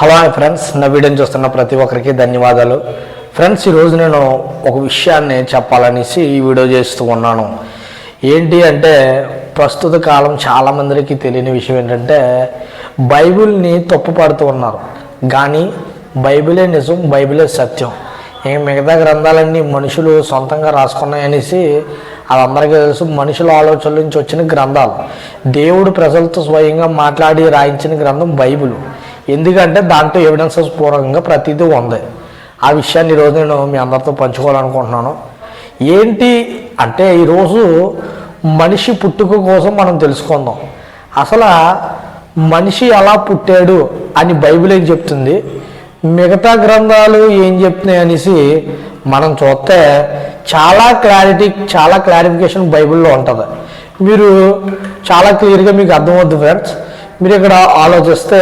Hello friends నా వీడియోని చూస్తున్న ప్రతి ఒక్కరికి ధన్యవాదాలు. ఫ్రెండ్స్ ఈరోజు నేను ఒక విషయాన్ని చెప్పాలనేసి ఈ వీడియో చేస్తూ ఉన్నాను. ఏంటి అంటే ప్రస్తుత కాలం చాలామందికి తెలియని విషయం ఏంటంటే బైబిల్ని తప్పుపడుతూ ఉన్నారు. కానీ బైబిలే నిజం బైబిలే సత్యం. ఇంక మిగతా గ్రంథాలన్నీ మనుషులు సొంతంగా రాసుకున్నాయనేసి అదందరికీ తెలుసు మనుషుల ఆలోచనల నుంచి వచ్చిన గ్రంథాలు. దేవుడు ప్రజలతో స్వయంగా మాట్లాడి రాయించిన గ్రంథం బైబిల్. ఎందుకంటే దాంట్లో ఎవిడెన్సెస్ పూర్వకంగా ప్రతిదీ ఉంది. ఆ విషయాన్ని ఈరోజు నేను మీ అందరితో పంచుకోవాలనుకుంటున్నాను. ఏంటి అంటే ఈరోజు మనిషి పుట్టుక కోసం మనం తెలుసుకుందాం. అసలు మనిషి ఎలా పుట్టాడు అని బైబిల్ ఏం చెప్తుంది? మిగతా గ్రంథాలు ఏం చెప్తున్నాయి అనేసి మనం చూస్తే చాలా క్లారిటీ చాలా క్లారిఫికేషన్ బైబిల్లో ఉంటుంది. మీరు చాలా క్లియర్గా మీకు అర్థమవుతుంది ఫ్రెండ్స్ మీరు ఇక్కడ ఆలోచిస్తే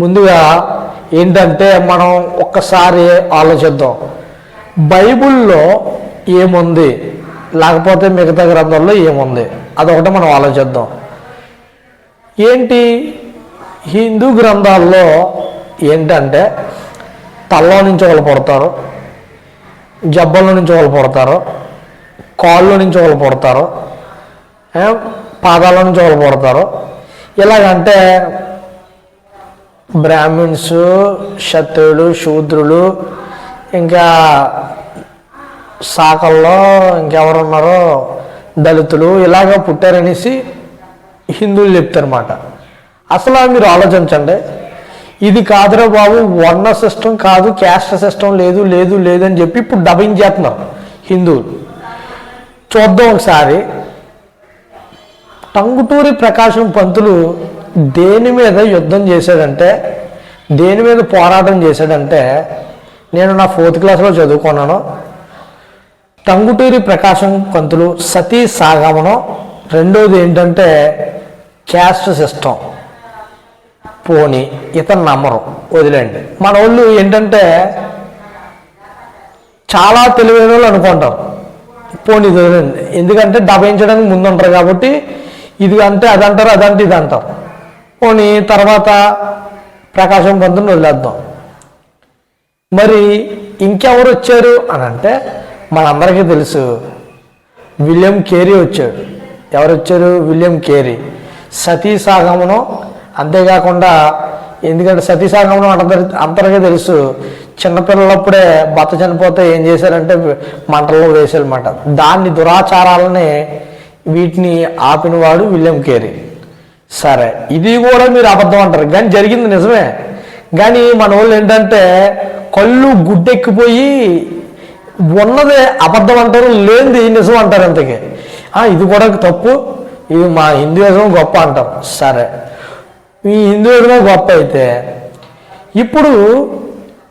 ముందుగా ఏంటంటే మనం ఒక్కసారి ఆలోచిద్దాం. బైబిల్లో ఏముంది? లేకపోతే మిగతా గ్రంథాల్లో ఏముంది? అదొకటి మనం ఆలోచిద్దాం. ఏంటి? హిందూ గ్రంథాల్లో ఏంటంటే తల్లో నుంచి ఒకళ్ళు పుడతారు జబ్బల్లో నుంచి ఒకళ్ళు పుడతారు కాళ్ళు నుంచి ఒకళ్ళు పుడతారు పాదాల నుంచి ఒకళ్ళు పుడతారు. ఇలాగంటే బ్రాహ్మిన్స్ క్షత్రులు శూద్రులు ఇంకా శాఖల్లో ఇంకెవరున్నారో దళితులు ఇలాగ పుట్టారనేసి హిందువులు చెప్తారన్నమాట. అసలు మీరు ఆలోచించండి. ఇది కాదురా బాబు వర్ణ సిస్టమ్ కాదు క్యాస్ట్ సిస్టమ్ లేదు లేదు లేదని చెప్పి ఇప్పుడు డబ్బింగ్ చేస్తున్నారు హిందువులు. చూద్దాం ఒకసారి. టంగుటూరి ప్రకాశం పంతులు దేని మీద యుద్ధం చేశాడంటే దేని మీద పోరాటం చేశాడంటే నేను నా ఫోర్త్ క్లాస్లో చదువుకున్నాను. టంగుటూరి ప్రకాశం కంతులు సతీ సాగమనం. రెండోది ఏంటంటే క్యాస్ట్ సిస్టమ్ పోని ఇతను నమ్మరు వదిలేండి మన వాళ్ళు ఏంటంటే చాలా తెలివైన వాళ్ళు అనుకుంటారు. పోనీ ఇది వదిలేండి ఎందుకంటే దబాయించడానికి ముందు ఉంటారు కాబట్టి ఇది అంటే అది అంటారు అదంటే ఇది అంటారు. పోనీ తర్వాత ప్రకాశం పంతుని వదిలేద్దాం. మరి ఇంకెవరు వచ్చారు అని అంటే మనందరికీ తెలుసు. విలియం కేరీ వచ్చాడు. ఎవరు వచ్చారు? William Carey. సతీ అంతేకాకుండా ఎందుకంటే సతీ అందరి అందరికీ తెలుసు. చిన్నపిల్లలప్పుడే భర్త చనిపోతే ఏం చేశారంటే మంటల్లో వేసారన్నమాట దాన్ని దురాచారాలని వీటిని ఆపినవాడు విలియం కేరీ. సరే ఇది కూడా మీరు అబద్ధం అంటారు. కానీ జరిగింది నిజమే. కానీ మన వాళ్ళు ఏంటంటే కళ్ళు గుడ్డెక్కిపోయి ఉన్నదే అబద్ధం అంటారు లేనిది నిజం అంటారు అంతకి. ఇది కూడా తప్పు. ఇది మా హిందూయిజం గొప్ప అంటారు సరే ఈ హిందూయిజం గొప్ప అయితే ఇప్పుడు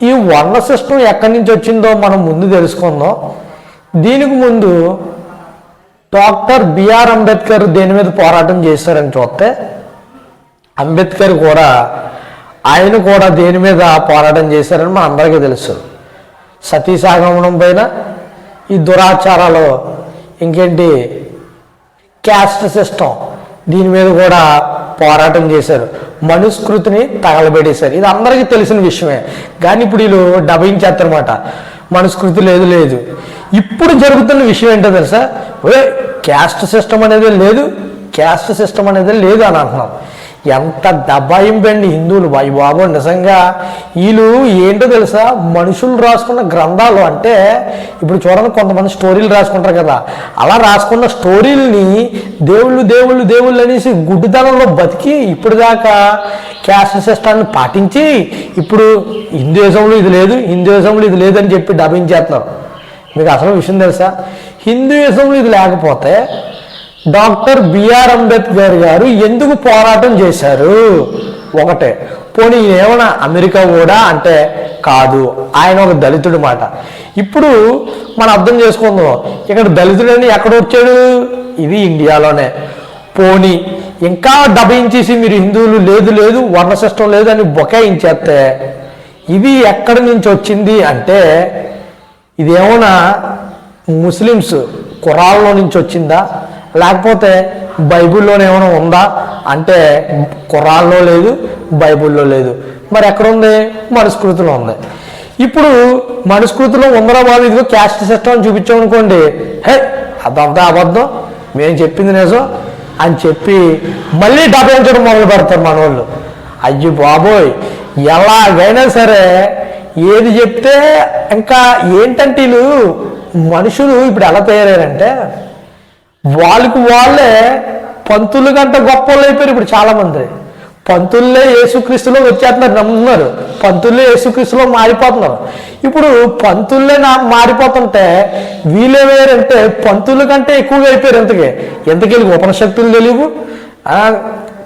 ఈ వర్ణ సిస్టమ్ ఎక్కడి నుంచి వచ్చిందో మనం ముందు తెలుసుకుందాం. దీనికి ముందు డాక్టర్ బిఆర్ అంబేద్కర్ దేని మీద పోరాటం చేశారని చూస్తే అంబేద్కర్ కూడా ఆయన కూడా దేని మీద పోరాటం చేశారని మన అందరికీ తెలుసు. సతీసాగమనం పైన ఈ దురాచారాలు ఇంకేంటి క్యాస్ట్ సిస్టమ్ దీని మీద కూడా పోరాటం చేశారు. మనుస్కృతిని తగలబెట్టేశారు. ఇది అందరికీ తెలిసిన విషయమే. కానీ ఇప్పుడు వీళ్ళు డబ్బింగ్ చేస్తారన్నమాట. మనుస్కృతి లేదు లేదు. ఇప్పుడు జరుగుతున్న విషయం ఏంటో తెలుసా? ఏ క్యాస్ట్ సిస్టమ్ అనేది లేదు క్యాస్ట్ సిస్టమ్ అనేది లేదు అని అంటున్నారు ఎంత దబాయింపండి హిందువులు బాయ్ బాబు నిజంగా వీళ్ళు ఏంటో తెలుసా? మనుషులు రాసుకున్న గ్రంథాలు అంటే ఇప్పుడు చూడండి కొంతమంది స్టోరీలు రాసుకుంటారు కదా. అలా రాసుకున్న స్టోరీలని దేవుళ్ళు దేవుళ్ళు దేవుళ్ళు అనేసి గుడ్డితనంలో బతికి ఇప్పుడు దాకా క్యాస్ట్ సిస్టాన్ని పాటించి ఇప్పుడు హిందూయిజంలో ఇది లేదు హిందూయిజంలో ఇది లేదని చెప్పి డబ్బింగ్ చేస్తున్నారు. మీకు అసలు విషయం తెలుసా? హిందూయిజంలో ఇది లేకపోతే డాక్టర్ బిఆర్ అంబేద్కర్ గారు ఎందుకు పోరాటం చేశారు? ఒకటే పోనీ ఏమైనా అమెరికా కూడా అంటే కాదు. ఆయన ఒక దళితుడు మాట. ఇప్పుడు మనం అర్థం చేసుకుందాం. ఇక్కడ దళితుడని ఎక్కడ వచ్చాడు? ఇది ఇండియాలోనే. పోనీ ఇంకా డబ్బించేసి మీరు హిందువులు లేదు లేదు వర్ణ సిస్టం లేదు అని బొకాయించేస్తే ఇది ఎక్కడి నుంచి వచ్చింది అంటే ఇదేమన్నా ముస్లిమ్స్ కురాల్లో నుంచి వచ్చిందా? లేకపోతే బైబిల్లోనే ఏమైనా ఉందా? అంటే కురాల్లో లేదు బైబిల్లో లేదు. మరి ఎక్కడుంది? మనుస్కృతిలో ఉంది. ఇప్పుడు మనుస్కృతిలో ఉందరా బాబు? ఇదిగో క్యాస్ట్ సిస్టమ్ అని చూపించామనుకోండి హే అదంతా అబద్ధం. మేము చెప్పింది నిజం అని చెప్పి మళ్ళీ డబ్బించడం మొదలు పెడతారు మన వాళ్ళు అయ్యి బాబోయ్ ఎలాగైనా సరే ఏది చెప్తే ఇంకా ఏంటంటే వీళ్ళు మనుషులు ఇప్పుడు ఎలా తయారయ్యారంటే వాళ్ళకి వాళ్ళే పంతులు కంటే గొప్ప వాళ్ళు అయిపోయారు ఇప్పుడు చాలామంది. పంతుల్లే యేసుక్రీస్తులో వచ్చేస్తున్నారు నమ్ముతున్నారు. పంతుల్లే యేసుక్రీస్తులో మారిపోతున్నారు. ఇప్పుడు పంతుల్లే నా మారిపోతుంటే వీళ్ళే వేరంటే పంతుల కంటే ఎక్కువగా అయిపోయారు ఎంతకి ఎందుకు వీళ్ళకి ఉపనిషత్తులు తెలియవు?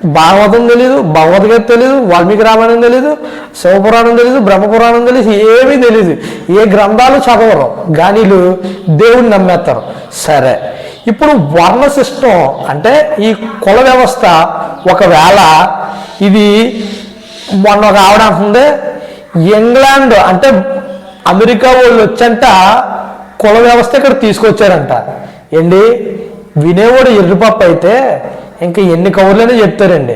భాగవతం తెలీదు భగవద్గీత తెలీదు వాల్మీకి రామాయణం తెలీదు శివపురాణం తెలీదు బ్రహ్మపురాణం తెలీదు ఏమీ తెలీదు. ఏ గ్రంథాలు చదవరు. గానీలు వీళ్ళు దేవుడిని నమ్మేస్తారు. సరే. ఇప్పుడు వర్ణ సిస్టమ్ అంటే ఈ కుల వ్యవస్థ ఒకవేళ ఇది మొన్న ఒక ఆవిడ అంటుంది ఇంగ్లాండ్ అంటే అమెరికా వాళ్ళు వచ్చంట కుల వ్యవస్థ ఇక్కడ తీసుకొచ్చారంట. ఏంటి? వినేవాడు ఎర్రిపప్పు అయితే ఇంకా ఎన్ని కవర్లనే చెప్తారండి.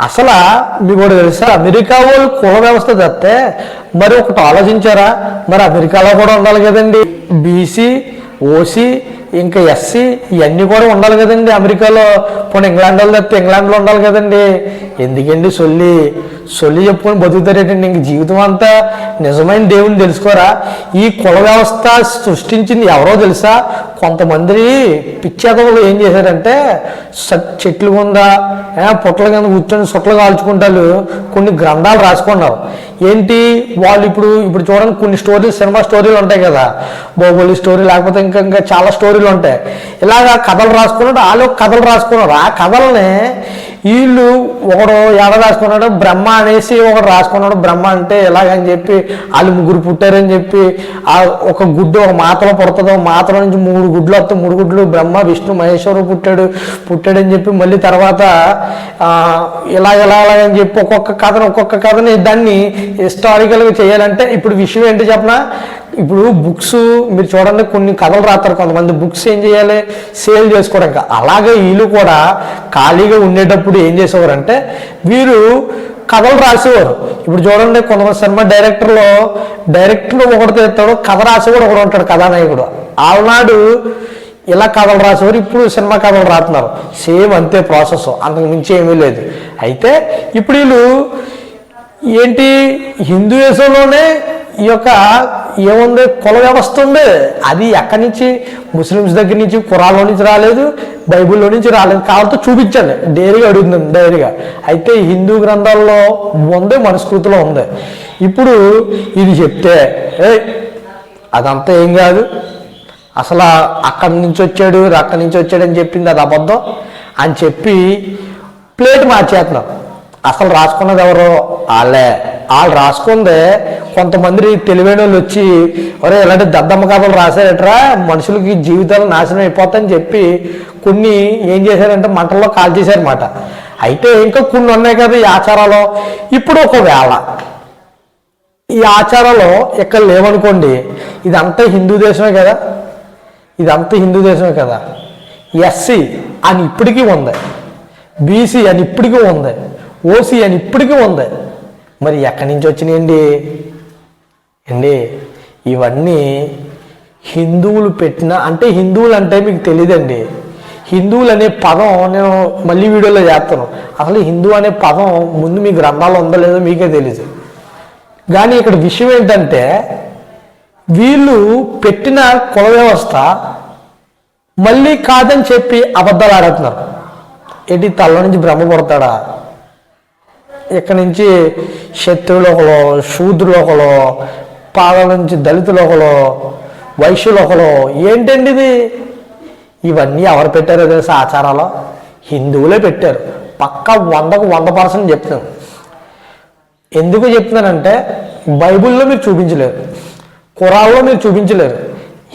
అసలు మీకు కూడా తెలుసా? అమెరికా వాళ్ళు కుల వ్యవస్థ తెస్తే మరి ఒకటి ఆలోచించారా? మరి అమెరికాలో కూడా ఉండాలి కదండి. బీసీ ఓసీ ఇంకా ఎస్సీ ఇవన్నీ కూడా ఉండాలి కదండి అమెరికాలో. పోనీ ఇంగ్లాండ్ వాళ్ళు తప్పితే ఇంగ్లాండ్లో ఉండాలి కదండి. ఎందుకండి సొల్లి? సొల్లి చెప్పుకొని బతుకుతారేటండి? ఇంక జీవితం అంతా నిజమైన దేవుని తెలుసుకోరా? ఈ కుల వ్యవస్థ సృష్టించింది ఎవరో తెలుసా? కొంతమంది పిచ్చేతలు ఏం చేశారంటే చెట్లు ఉందా పుట్టల కింద కూర్చొని సుట్టలు కాల్చుకుంటారు. కొన్ని గ్రంథాలు రాసుకున్నారు. ఏంటి? వాళ్ళు ఇప్పుడు ఇప్పుడు చూడండి కొన్ని స్టోరీలు సినిమా స్టోరీలు ఉంటాయి కదా. బాహుబలి స్టోరీ లేకపోతే ఇంకా ఇంకా చాలా స్టోరీలు ఉంటాయి. ఇలాగా కథలు రాసుకున్నట్టు వాళ్ళు కథలు రాసుకున్నారు. ఆ కథల్ని వీళ్ళు ఒకడు ఎడ రాసుకున్నాడు బ్రహ్మ అనేసి ఒకడు రాసుకున్నాడు. బ్రహ్మ అంటే ఎలాగని చెప్పి వాళ్ళు ముగ్గురు పుట్టారని చెప్పి ఆ ఒక గుడ్డు ఒక మాతలో పుడుతుందో. మాతల నుంచి మూడు గుడ్లు వస్తాయి మూడు గుడ్లు బ్రహ్మ విష్ణు మహేశ్వరు పుట్టాడు. పుట్టాడని చెప్పి మళ్ళీ తర్వాత ఇలా ఇలా అలాగని చెప్పి ఒక్కొక్క కథను ఒక్కొక్క కథని దాన్ని హిస్టారికల్గా చేయాలంటే ఇప్పుడు విషయం ఏంటి చెప్పనా? ఇప్పుడు బుక్స్ మీరు చూడండి కొన్ని కథలు రాస్తారు కొంతమంది. బుక్స్ ఏం చేయాలి? సేల్ చేసుకోవడానికి. అలాగే వీళ్ళు కూడా ఖాళీగా ఉండేటప్పుడు ఏం చేసేవారంటే వీరు కథలు రాసేవారు. ఇప్పుడు చూడండి కొంతమంది సినిమా డైరెక్టర్లో డైరెక్టర్ ఒకటి తెస్తాడు కథ రాసేవాడు ఒకడు ఉంటాడు కథానాయకుడు. ఆనాడు ఇలా కథలు రాసేవారు ఇప్పుడు సినిమా కథలు రాస్తున్నారు. సేమ్ అంతే ప్రాసెస్. అంతకు మించి ఏమీ లేదు. అయితే ఇప్పుడు వీళ్ళు ఏంటి? హిందూయిజంలోనే ఈ యొక్క ఏముంది? కుల వ్యవస్థ ఉంది. అది ఎక్కడి నుంచి? ముస్లిమ్స్ దగ్గర నుంచి కురాల్లో నుంచి రాలేదు బైబిల్లో నుంచి రాలేదు కాబట్టి చూపించండి. డైరీగా అడుగుతుంది డైరీగా. అయితే హిందూ గ్రంథాల్లో ఉంది మనుస్కృతిలో ఉంది. ఇప్పుడు ఇది చెప్తే ఏ అదంతా ఏం కాదు. అసలు అక్కడి నుంచి వచ్చాడు అక్కడి నుంచి వచ్చాడు అని చెప్పింది అది అబద్ధం అని చెప్పి ప్లేట్ మార్చేస్తున్నారు అసలు రాసుకున్నది ఎవరు? వాళ్ళే. వాళ్ళు రాసుకుందే కొంతమంది తెలివైన వాళ్ళు వచ్చి ఒరే ఇలాంటి దద్దమ్మ కథలు రాశారట్రా మనుషులకి జీవితాలు నాశనం అయిపోతాయని చెప్పి కొన్ని ఏం చేశారంటే మంటల్లో కాల్ చేశారన్నమాట. అయితే ఇంకా కొన్ని ఉన్నాయి కదా ఈ ఆచారాలు. ఇప్పుడు ఒకవేళ ఈ ఆచారాలు ఇక్కడ లేవనుకోండి ఇదంతా హిందూ దేశమే కదా? ఇదంతా హిందూ దేశమే కదా? ఎస్సీ అని ఇప్పటికీ ఉంది. బీసీ అని ఇప్పటికీ ఉంది. ఓసీ అని ఇప్పటికీ ఉంది. మరి ఎక్కడి నుంచి వచ్చినాయండి? అండి ఇవన్నీ హిందువులు పెట్టిన అంటే హిందువులు అంటే మీకు తెలియదండి హిందువులు అనే పదం నేను మళ్ళీ వీడియోలో చేస్తాను. అసలు హిందూ అనే పదం ముందు మీ గ్రంథాలు ఉందో లేదో మీకే తెలియదు కానీ ఇక్కడ విషయం ఏంటంటే వీళ్ళు పెట్టిన కుల వ్యవస్థ మళ్ళీ కాదని చెప్పి అబద్ధాలు ఆడుతున్నారు. ఏంటి తల్ల నుంచి బ్రహ్మ పడతాడా? ఇక్కడి నుంచి శత్రువులు ఒకరు శూద్రులు ఒకలో పాదాల నుంచి దళితులు ఒకలో వైశ్యులు ఒకరు ఏంటండి ఇది ఇవన్నీ ఎవరు పెట్టారో తెలుసు ఆచారాలు? హిందువులే పెట్టారు. పక్క వందకు వంద పర్సెంట్ చెప్తున్నాను ఎందుకు చెప్తున్నానంటే బైబిల్లో మీరు చూపించలేరు. కురాల్లో మీరు చూపించలేరు.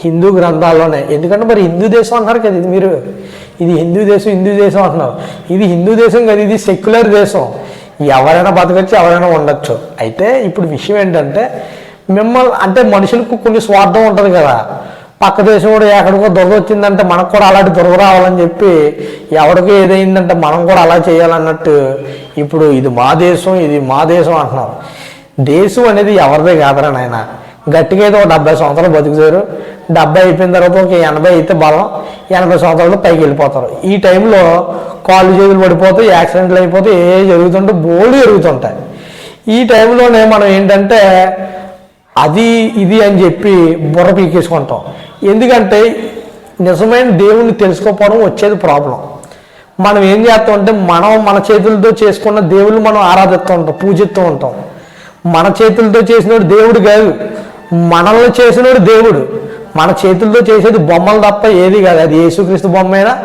హిందూ గ్రంథాల్లోనే. ఎందుకంటే మరి హిందూ దేశం అంటున్నారు కదా ఇది మీరు. ఇది హిందూ దేశం హిందూ దేశం అంటున్నారు. ఇది హిందూ దేశం కదా ఇది సెక్యులర్ దేశం. ఎవరైనా బతకచ్చు ఎవరైనా ఉండొచ్చు. అయితే ఇప్పుడు విషయం ఏంటంటే మిమ్మల్ని అంటే మనుషులకు కొన్ని స్వార్థం ఉంటుంది కదా. పక్క దేశం కూడా ఎక్కడికో దురద వచ్చిందంటే మనకు కూడా అలాంటి దురద రావాలని చెప్పి ఎవరికి ఏదైందంటే మనం కూడా అలా చేయాలన్నట్టు ఇప్పుడు ఇది మా దేశం ఇది మా దేశం అంటున్నారు. దేశం అనేది ఎవరిదే కాదరా నాయన. గట్టిగా అయితే ఒక డెబ్బై సంవత్సరాలు బతుకుతారు. డెబ్బై అయిపోయిన తర్వాత ఒక ఎనభై అయితే బలం. ఎనభై సంవత్సరాలు పైకి వెళ్ళిపోతారు. ఈ టైంలో కాళ్ళు చేతులు పడిపోతాయి యాక్సిడెంట్లు అయిపోతే ఏ జరుగుతుంటే బోల్డ్ జరుగుతుంటాయి. ఈ టైంలోనే మనం ఏంటంటే అది ఇది అని చెప్పి బుర్ర పీకేసుకుంటాం. ఎందుకంటే నిజమైన దేవుణ్ణి తెలుసుకోకపోవడం వచ్చేది ప్రాబ్లం. మనం ఏం చేస్తాం అంటే మనం మన చేతులతో చేసుకున్న దేవుళ్ళు మనం ఆరాధిస్తూ ఉంటాం పూజిస్తూ ఉంటాం. మన చేతులతో చేసినోడు దేవుడు కాదు. మనల్ని చేసినోడు దేవుడు. మన చేతులతో చేసేది బొమ్మలు తప్ప ఏది కాదు. అది యేసుక్రీస్తు బొమ్మ అయినా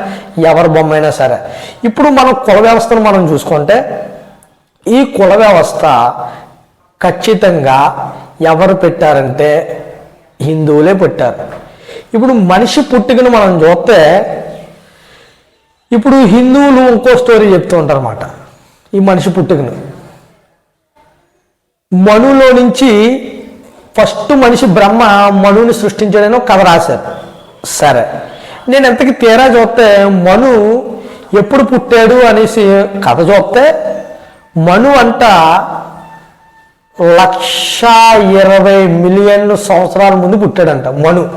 ఎవరి బొమ్మ అయినా సరే. ఇప్పుడు మనం కుల వ్యవస్థను మనం చూసుకుంటే ఈ కుల వ్యవస్థ ఖచ్చితంగా ఎవరు పెట్టారంటే హిందువులే పెట్టారు. ఇప్పుడు మనిషి పుట్టుకను మనం చూస్తే ఇప్పుడు హిందువులు ఇంకో స్టోరీ చెప్తూ ఉంటారన్నమాట. ఈ మనిషి పుట్టుకను. మనులో నుంచి ఫస్ట్ మనిషి బ్రహ్మ మనుని సృష్టించాడని ఒక కథ రాశారు. సరే. నేను ఎంతకి తీరా చూస్తే మను ఎప్పుడు పుట్టాడు అనేసి కథ చూస్తే మను అంట లక్ష ఇరవై మిలియన్ సంవత్సరాల ముందు పుట్టాడంట మను.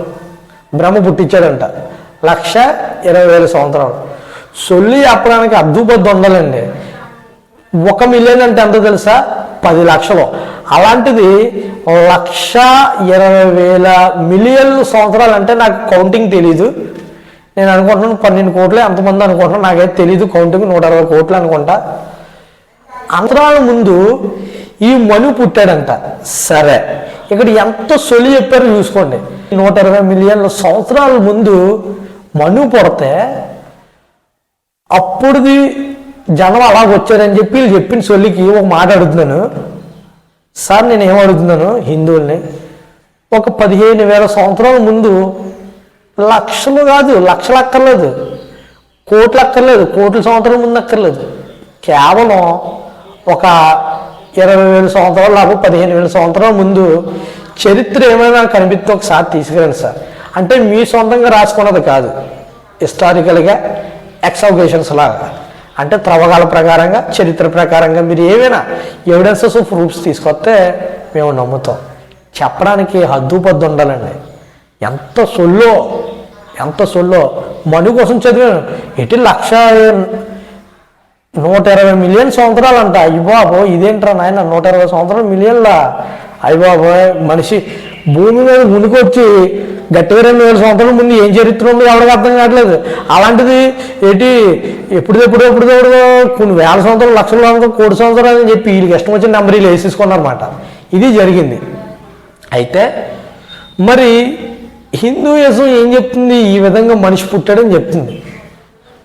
బ్రహ్మ పుట్టించాడంట. లక్ష ఇరవై వేల సంవత్సరాలు. సొల్లి చెప్పడానికి అద్దుబద్దు ఉండాలండి ఒక మిలియన్ అంటే ఎంత తెలుసా? పది లక్షలు. అలాంటిది లక్ష ఇరవై వేల మిలియన్ సంవత్సరాలు అంటే నాకు కౌంటింగ్ తెలీదు. నేను అనుకుంటున్నాను పన్నెండు కోట్లు ఎంతమంది అనుకుంటున్నాను నాకైతే తెలీదు కౌంటింగ్ నూట అరవై కోట్లు అనుకుంటా. అంతరాల ముందు ఈ మను పుట్టాడంట. సరే ఇక్కడ ఎంత సొలి చెప్పారో చూసుకోండి. నూట ఇరవై మిలియన్ల సంవత్సరాల ముందు మను పుడితే అప్పుడుది జనం అలాగ వచ్చారని చెప్పి వీళ్ళు చెప్పిన సొల్లికి ఒక మాట అడుగుతున్నాను. సార్ నేను ఏమడుగుతున్నాను హిందువుల్ని ఒక పదిహేను వేల సంవత్సరాల ముందు లక్షలు కాదు లక్షలు అక్కర్లేదు. కోట్లు అక్కర్లేదు కోట్ల సంవత్సరం ముందు అక్కర్లేదు. కేవలం ఒక ఇరవై వేల సంవత్సరాలు లేకపోతే పదిహేను వేల సంవత్సరాల ముందు చరిత్ర ఏమైనా కనిపిస్తే ఒకసారి తీసుకురండి సార్. అంటే మీ సొంతంగా రాసుకున్నది కాదు. హిస్టారికల్గా ఎక్సౌగేషన్స్ లాగా. అంటే త్రవగాల ప్రకారంగా చరిత్ర ప్రకారంగా మీరు ఏమైనా ఎవిడెన్సెస్ ప్రూఫ్స్ తీసుకొస్తే మేము నమ్ముతాం. చెప్పడానికి హద్దు పద్దు ఉండాలండి. ఎంత సొల్లో ఎంత సొల్లో మను కోసం చదివాను ఎటు లక్ష నూట ఇరవై మిలియన్ సంవత్సరాలు అంట అయ్యబాబో ఇదేంట్రా నాయన? నూట ఇరవై సంవత్సరాలు మిలియన్లా? అయ్యబాబో బాబోయ్ మనిషి భూమి మీద మునికొచ్చి గట్టిగా రెండు వేల సంవత్సరాల ముందు ఏం చరిత్ర ఉందో ఎవరికి అర్థం కావట్లేదు. అలాంటిది ఏంటి ఎప్పుడుదెప్పుడు ఎప్పుడుదెప్పుడు కొన్ని వేల సంవత్సరాలు లక్షల సంవత్సరం కోటి సంవత్సరాలు అని చెప్పి వీళ్ళకి ఇష్టం వచ్చిన నెంబర్ వీళ్ళు వేసేసుకున్నారన్నమాట. ఇది జరిగింది. అయితే మరి హిందూయిజం ఏం చెప్తుంది? ఈ విధంగా మనిషి పుట్టాడని చెప్తుంది.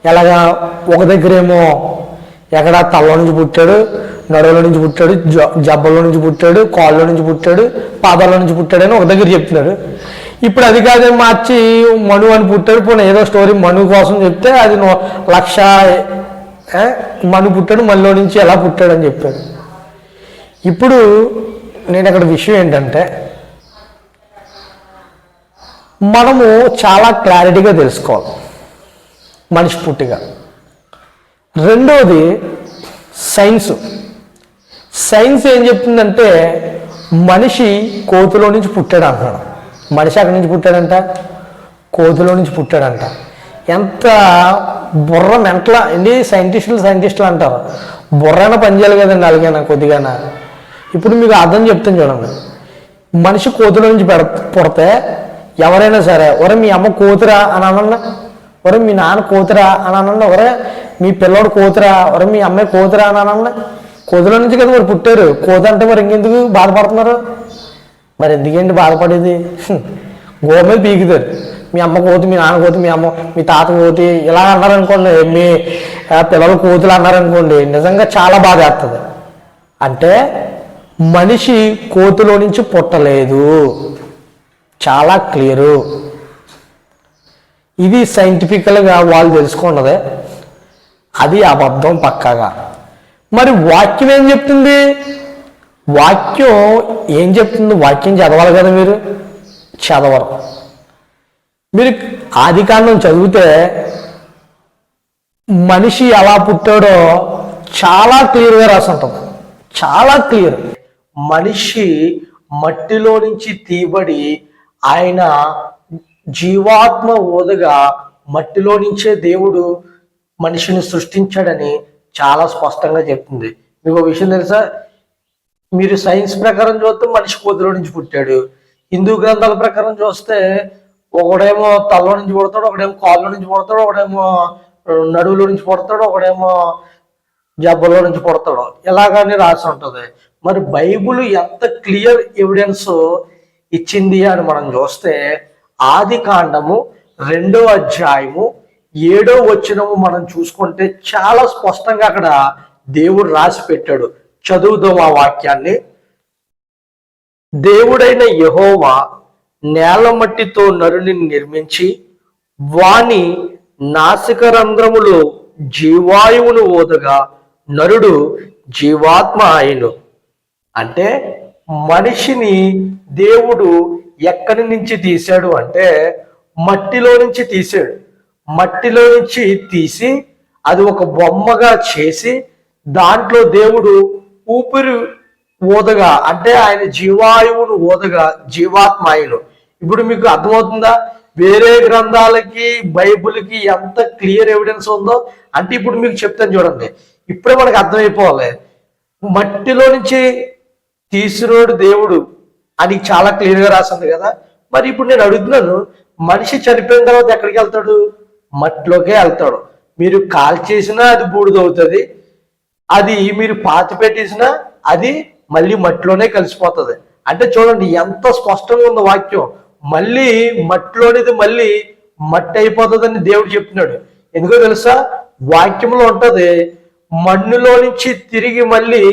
ఎలాగా ఒక దగ్గరేమో ఎక్కడ తలలో నుంచి పుట్టాడు నడువుల నుంచి పుట్టాడు జ- నుంచి పుట్టాడు కాళ్ళ నుంచి పుట్టాడు పాదాల నుంచి పుట్టాడని ఒక దగ్గర చెప్తున్నాడు ఇప్పుడు అది కాదే మార్చి మను అని పుట్టాడు. పోనీ ఏదో స్టోరీ మను కోసం చెప్తే అది లక్ష మను పుట్టాడు మనలో నుంచి ఎలా పుట్టాడు అని చెప్పాడు. ఇప్పుడు నేను అక్కడ విషయం ఏంటంటే మనము చాలా క్లారిటీగా తెలుసుకోవాలి మనిషి పుట్టిగా. రెండవది సైన్స్. సైన్స్ ఏం చెప్తుందంటే మనిషి కోతిలో నుంచి పుట్టాడు అంటున్నాడు. మనిషి అక్కడి నుంచి పుట్టాడంట కోతిలో నుంచి పుట్టాడంట. ఎంత బుర్ర మెంటల ఏంటి సైంటిస్టులు సైంటిస్టులు అంటారు. బుర్రైనా పనిచేయాలి కదండి అలాగైనా కొద్దిగానా. ఇప్పుడు మీకు అర్థం చెప్తాను చూడండి. మనిషి కోతిలో నుంచి పెడ పుడితే ఎవరైనా సరే ఒరే మీ అమ్మ కోతురా అని అనండి. ఒరే మీ నాన్న కూతురా అని అనండి. ఒరే మీ పిల్లోడు కూతురా ఒరే మీ అమ్మాయి కోతురా అని అనండి. కోతిలో నుంచి కదా మరి పుట్టారు. కోత అంటే మరి ఇంకెందుకు బాధపడుతున్నారు? మరి ఎందుకేంటి బాధపడేది? హ్మ్. మీద పీకుతారు మీ అమ్మ కోతి మీ నాన్న కోతి మీ అమ్మ మీ తాత కోతి ఇలా అన్నారనుకోండి మీ పిల్లలు కోతులు అన్నారనుకోండి నిజంగా చాలా బాధ వేస్తుంది అంటే మనిషి కోతిలో నుంచి పుట్టలేదు. చాలా క్లియరు. ఇది సైంటిఫికల్గా వాళ్ళు తెలుసుకున్నదే. అది అబద్ధం పక్కాగా. మరి వాక్యం ఏం చెప్తుంది? వాక్యం ఏం చెప్తుంది వాక్యం చదవాలి కదా మీరు? చదవరు. మీరు ఆది కాండం చదివితే మనిషి ఎలా పుట్టాడో చాలా క్లియర్గా రాసి ఉంటుంది చాలా క్లియర్. మనిషి మట్టిలో నుంచి తీయబడి ఆయన జీవాత్మ ఓదగా మట్టిలో నుంచే దేవుడు మనిషిని సృష్టించాడని చాలా స్పష్టంగా చెప్తుంది. మీకు ఒక విషయం తెలుసా? మీరు సైన్స్ ప్రకారం చూస్తే మనిషి కోతిలో నుంచి పుట్టాడు. హిందూ గ్రంథాల ప్రకారం చూస్తే ఒకడేమో తలలో నుంచి పుడతాడు ఒకడేమో కాళ్ళలో నుంచి పుడతాడు ఒకడేమో నడువులో నుంచి పుడతాడు ఒకడేమో జబ్బలో నుంచి పుడతాడు. ఇలాగని రాసి ఉంటుంది. మరి బైబుల్ ఎంత క్లియర్ ఎవిడెన్స్ ఇచ్చింది అని మనం చూస్తే ఆది కాండము రెండో అధ్యాయము ఏడో వచ్చినము మనం చూసుకుంటే చాలా స్పష్టంగా అక్కడ దేవుడు రాసి పెట్టాడు. చదువుదాం ఆ వాక్యాన్ని. దేవుడైన యహోవా నేల మట్టితో నరుని నిర్మించి వాని నాసిక రంధ్రములు జీవాయువును ఓదగా నరుడు జీవాత్మ ఆయను అంటే మనిషిని దేవుడు ఎక్కడి నుంచి తీశాడు అంటే మట్టిలో నుంచి తీశాడు. మట్టిలో నుంచి తీసి అది ఒక బొమ్మగా చేసి దాంట్లో దేవుడు ఊపిరి ఊదగా అంటే ఆయన జీవాయువును ఊదగా జీవాత్మాయులు. ఇప్పుడు మీకు అర్థమవుతుందా? వేరే గ్రంథాలకి బైబుల్కి ఎంత క్లియర్ ఎవిడెన్స్ ఉందో? అంటే ఇప్పుడు మీకు చెప్తాను చూడండి. ఇప్పుడే మనకు అర్థమైపోవాలి. మట్టిలో నుంచి తీసినోడు దేవుడు అని చాలా క్లియర్గా రాసింది కదా. మరి ఇప్పుడు నేను అడుగుతున్నాను మనిషి చనిపోయిన తర్వాత ఎక్కడికి వెళ్తాడు? మట్టిలోకే వెళ్తాడు. మీరు కాల్ చేసినా అది బూడిదవుతుంది. అది మీరు పాతి పెట్టేసినా అది మళ్ళీ మట్టిలోనే కలిసిపోతుంది. అంటే చూడండి ఎంత స్పష్టంగా ఉంది వాక్యం. మళ్ళీ మట్టిలోనిది మళ్ళీ మట్టి అయిపోతుందని దేవుడు చెప్తున్నాడు. ఎందుకో తెలుసా? వాక్యంలో ఉంటుంది మన్నులో నుంచి తిరిగి మళ్ళీ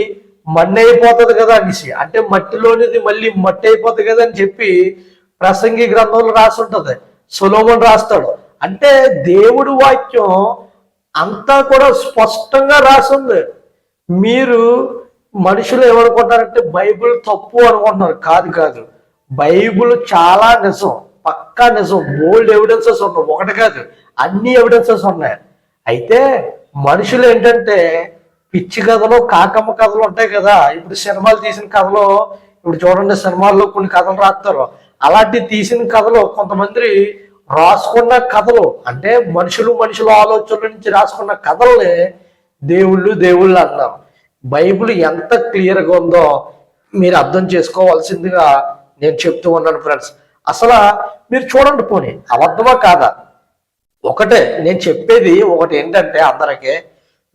మన్ను అయిపోతుంది కదా అనేసి. అంటే మట్టిలోనిది మళ్ళీ మట్టి అయిపోతుంది కదా అని చెప్పి ప్రసంగి గ్రంథంలో రాసి ఉంటుంది. సులోమన్ రాస్తాడు. అంటే దేవుడి వాక్యం అంతా కూడా స్పష్టంగా రాసింది మీరు మనుషులు ఏమనుకుంటారంటే బైబిల్ తప్పు అనుకుంటున్నారు. కాదు కాదు. బైబిల్ చాలా నిజం. పక్కా నిజం. బోల్డ్ ఎవిడెన్సెస్ ఉన్నాయి. ఒకటి కాదు. అన్ని ఎవిడెన్సెస్ ఉన్నాయి. అయితే మనుషులు ఏంటంటే పిచ్చి కథలు కాకమ్మ కథలు ఉంటాయి కదా. ఇప్పుడు సినిమాలు తీసిన కథలు ఇప్పుడు చూడండి సినిమాల్లో కొన్ని కథలు రాస్తారు. అలాంటి తీసిన కథలు కొంతమంది రాసుకున్న కథలు అంటే మనుషులు మనుషుల ఆలోచనల నుంచి రాసుకున్న కథల్ని దేవుళ్ళు దేవుళ్ళు అన్నారు బైబిల్ ఎంత క్లియర్గా ఉందో మీరు అర్థం చేసుకోవాల్సిందిగా నేను చెప్తూ ఉన్నాను ఫ్రెండ్స్. అసలు మీరు చూడండి పోనీ అబద్ధమా కాదా? ఒకటే నేను చెప్పేది ఒకటి ఏంటంటే అందరికీ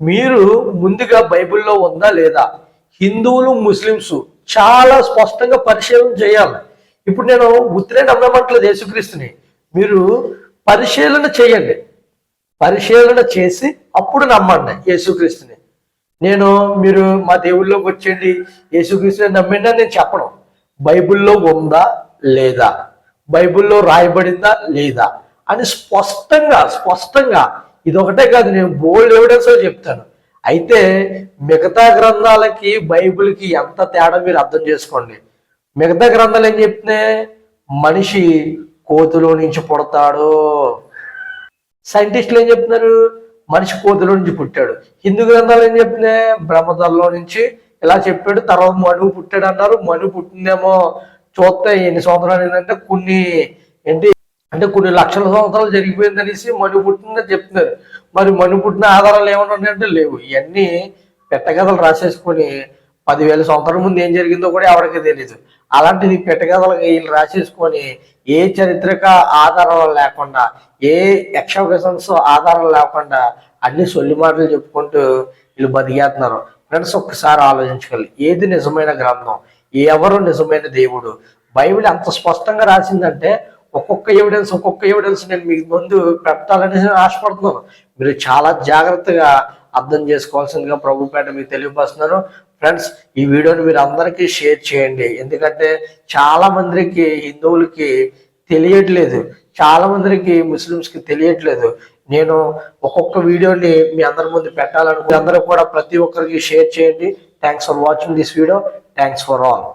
మీరు ముందుగా బైబిల్లో ఉందా లేదా? హిందువులు ముస్లిమ్స్ చాలా స్పష్టంగా పరిశీలన చేయాలి. ఇప్పుడు నేను ఉత్తరే నమ్మమంటలేదు యేసుక్రీస్తుని. మీరు పరిశీలన చేయండి. పరిశీలన చేసి అప్పుడు నమ్మండి యేసుక్రీస్తుని. నేను మీరు మా దేవుళ్ళలోకి వచ్చేయండి యేసుక్రీస్తుని నమ్మిండా నేను చెప్పను. బైబిల్లో ఉందా లేదా? బైబిల్లో రాయబడిందా లేదా? అని స్పష్టంగా స్పష్టంగా ఇది ఒకటే కాదు నేను బోల్డ్ ఎవిడెన్స్ చెప్తాను. అయితే మిగతా గ్రంథాలకి బైబిల్కి ఎంత తేడా మీరు అర్థం చేసుకోండి. మిగతా గ్రంథాలు ఏం చెప్తున్నాయి? మనిషి కోతిలో నుంచి పుడతాడు సైంటిస్టులు ఏం చెప్తున్నారు? మనిషి కోతుల నుంచి పుట్టాడు. హిందూ గ్రంథాలు ఏం చెప్తున్నాయి? బ్రహ్మదల్లో నుంచి ఇలా చెప్పాడు. తర్వాత మనువు పుట్టాడు అన్నారు. మనువు పుట్టిందేమో చూస్తే ఎన్ని సంవత్సరాలు ఏంటంటే కొన్ని ఏంటి? అంటే కొన్ని లక్షల సంవత్సరాలు జరిగిపోయింది అనేసి మను పుట్టిందని చెప్తున్నారు. మరి మనువు పుట్టిన ఆధారాలు ఏమైనా ఉన్నాయంటే లేవు. ఇవన్నీ పెట్టగదలు రాసేసుకొని పదివేల సంవత్సరాల ముందు ఏం జరిగిందో కూడా ఎవరికి తెలియదు అలాంటిది పెట్టగథలు వీళ్ళు రాసేసుకొని ఏ చరిత్రక ఆధారాలు లేకుండా ఏ ఎక్స్ప్రెషన్స్ ఆధారాలు లేకుండా అన్ని సొల్లి మాటలు చెప్పుకుంటూ వీళ్ళు బతికేస్తున్నారు ఫ్రెండ్స్ ఒక్కసారి ఆలోచించగలి ఏది నిజమైన గ్రంథం? ఎవరు నిజమైన దేవుడు? బైబిల్ అంత స్పష్టంగా రాసిందంటే ఒక్కొక్క ఎవిడెన్స్ ఒక్కొక్క ఎవిడెన్స్ నేను మీకు ముందు పెట్టాలని ఆశపడుతున్నాను. మీరు చాలా జాగ్రత్తగా అర్థం చేసుకోవాల్సిందిగా ప్రభుపేట మీకు తెలియపరుస్తున్నారు ఫ్రెండ్స్ ఈ వీడియోని మీరు అందరికీ షేర్ చేయండి. ఎందుకంటే చాలా మందికి హిందువులకి తెలియట్లేదు. చాలా మందికి ముస్లిమ్స్కి తెలియట్లేదు. నేను ఒక్కొక్క వీడియోని మీ అందరి ముందు పెట్టాలనుకుంటే అందరూ కూడా ప్రతి ఒక్కరికి షేర్ చేయండి. Thanks for watching this video thanks for all